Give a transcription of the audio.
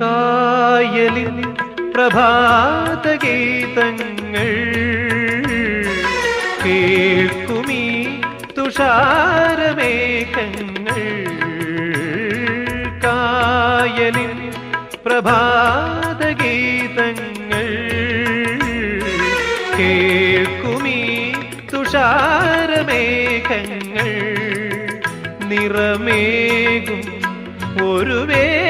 കായലിൻ പ്രഭാതഗീതങ്ങൾ. കേൾക്കുമീ തുഷാരമേഘങ്ങൾ. കായലിൽ പ്രഭാതഗീതങ്ങൾ. കേൾക്കുമീ തുഷാരമേഘങ്ങൾ. നിറമേകും ഒരു വേദിയിൽ